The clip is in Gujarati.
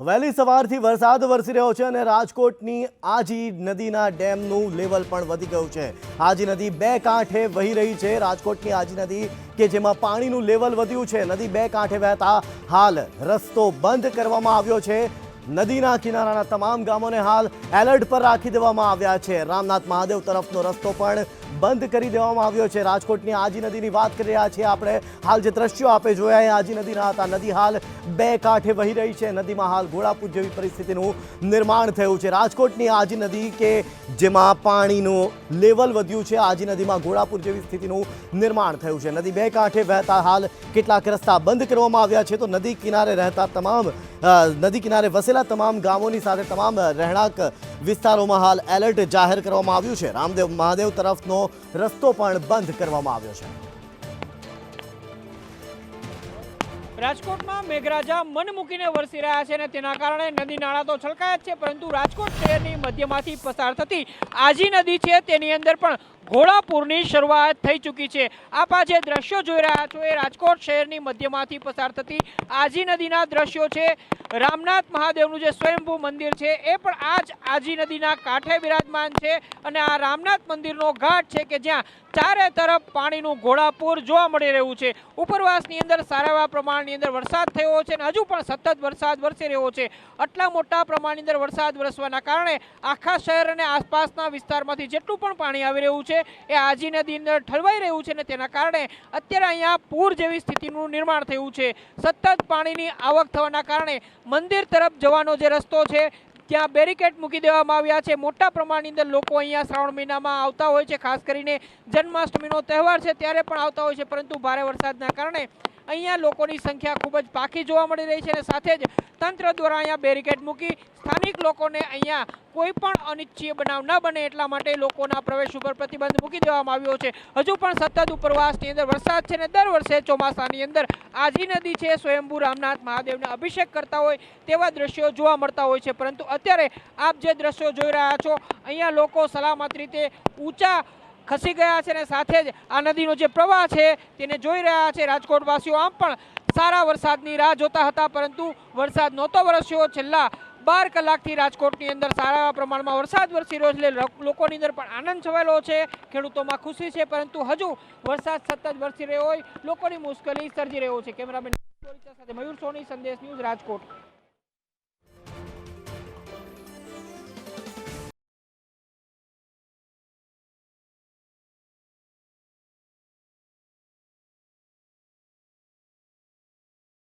વહેલી સવારથી વરસાદ વરસી રહ્યો છે અને રાજકોટની આજી નદીના ડેમનું લેવલ પણ વધી ગયું છે. આજી નદી બે કાંઠે વહી રહી છે. રાજકોટની આજી નદી કે જેમાં પાણીનું લેવલ વધ્યું છે. નદી બે કાંઠે વહેતા હાલ રસ્તો બંધ કરવામાં આવ્યો છે. નદીના કિનારાના તમામ ગામોને હાલ એલર્ટ પર રાખી દેવામાં આવ્યા છે. રામનાથ મહાદેવ તરફનો રસ્તો પણ બંધ કરી દેવામાં આવ્યો છે. રાજકોટની આજી નદીની વાત કરી રહ્યા છીએ આપણે. હાલ જે દ્રશ્યો આપે જોયા, એ આજી નદીના હતા. નદી હાલ બે કાંઠે વહી રહી છે. નદીમાં હાલ ઘોડાપૂર જેવી પરિસ્થિતિનું નિર્માણ થયું છે. રાજકોટની આજી નદી કે જેમાં પાણીનું લેવલ વધ્યું છે, આજી નદીમાં ઘોડાપૂર જેવી સ્થિતિનું નિર્માણ થયું છે. નદી બે કાંઠે વહેતા હાલ કેટલાક રસ્તા બંધ કરવામાં આવ્યા છે. તો નદી કિનારે રહેતા તમામ નદી કિનારે વસેલા તમામ ગામોની સાથે તમામ રહેણાંક વિસ્તારોમાં હાલ એલર્ટ જાહેર કરવામાં આવ્યું છે. રામદેવ, મહાદેવ તરફનો રસ્તો પણ બંધ કરવામાં આવ્યો છે. રાજકોટમાં મેઘરાજા મન મૂકીને વરસી રહ્યા છે અને તેના કારણે નદી નાળા તો છલકાયા છે, પરંતુ રાજકોટ શહેરની મધ્યમાંથી પસાર થતી આજી નદી છે તેની અંદર પણ ઘોડાપૂરની શરૂઆત થઈ ચૂકી છે. આપ આ જે દ્રશ્યો જોઈ રહ્યા છો એ રાજકોટ શહેરની મધ્યમાંથી પસાર થતી આજી નદીના દ્રશ્યો છે. રામનાથ મહાદેવનું જે સ્વયંભૂ મંદિર છે એ પણ આ જ આજી નદીના કાંઠે બિરાજમાન છે અને આ રામનાથ મંદિરનો ઘાટ છે કે જ્યાં ચારે તરફ પાણીનું ઘોડાપુર જોવા મળી રહ્યું છે. ઉપરવાસની અંદર સારા એવા પ્રમાણની અંદર વરસાદ થયો છે અને હજુ પણ સતત વરસાદ વરસી રહ્યો છે. આટલા મોટા પ્રમાણની અંદર વરસાદ વરસવાના કારણે આખા શહેર અને આસપાસના વિસ્તારમાંથી જેટલું પણ પાણી આવી રહ્યું છે એ આજી નદી અંદર ઠલવાઈ રહ્યું છે અને તેના કારણે અત્યારે અહીંયા પૂર જેવી સ્થિતિનું નિર્માણ થયું છે. સતત પાણીની આવક થવાના કારણે મંદિર તરફ જવાનો જે રસ્તો છે, ત્યાં બેરિકેડ મૂકી દેવામાં આવ્યા છે. મોટા પ્રમાણની અંદર લોકો અહીંયા શ્રાવણ મહિનામાં આવતા હોય છે, ખાસ કરીને જન્માષ્ટમીનો તહેવાર છે ત્યારે પણ આવતા હોય છે, પરંતુ ભારે વરસાદના કારણે અહીંયા લોકોની સંખ્યા ખૂબ જ પાકી જોવા મળી રહી છે અને સાથે જ તંત્ર દ્વારા અહીંયા બેરિકેડ મૂકી સ્થાનિક લોકોને અહીંયા કોઈ પણ અનિચ્છીય બનાવ ન બને એટલા માટે લોકોના પ્રવેશ ઉપર પ્રતિબંધ મૂકી દેવામાં આવ્યો છે. હજુ પણ સતત ઉપરવાસની અંદર વરસાદ છે ને દર વર્ષે ચોમાસાની અંદર આજી નદી છે, સ્વયંભૂ રામનાથ મહાદેવને અભિષેક કરતા હોય તેવા દ્રશ્યો જોવા મળતા હોય છે. પરંતુ અત્યારે આપ જે દ્રશ્યો જોઈ રહ્યા છો, અહીંયા લોકો સલામત રીતે ઊંચા ખસી ગયા છે અને સાથે જ આ નદીનો જે પ્રવાહ છે તેને જોઈ રહ્યા છે. રાજકોટવાસીઓ આમ પણ સારા વરસાદની રાહ જોતા હતા, પરંતુ વરસાદ નહોતો વરસ્યો. છેલ્લા બાર કલાકથી રાજકોટની અંદર સારા પ્રમાણમાં વરસાદ વરસી રહ્યો છે લોકોની અંદર પણ આનંદ છવાયેલો છે. ખેડૂતોમાં ખુશી છે, પરંતુ હજુ વરસાદ સતત વરસી રહ્યો હોય, લોકોની મુશ્કેલી સર્જી રહ્યો છે. કેમેરામેન સાથે મયુર સોની, સંદેશ ન્યૂઝ રાજકોટ.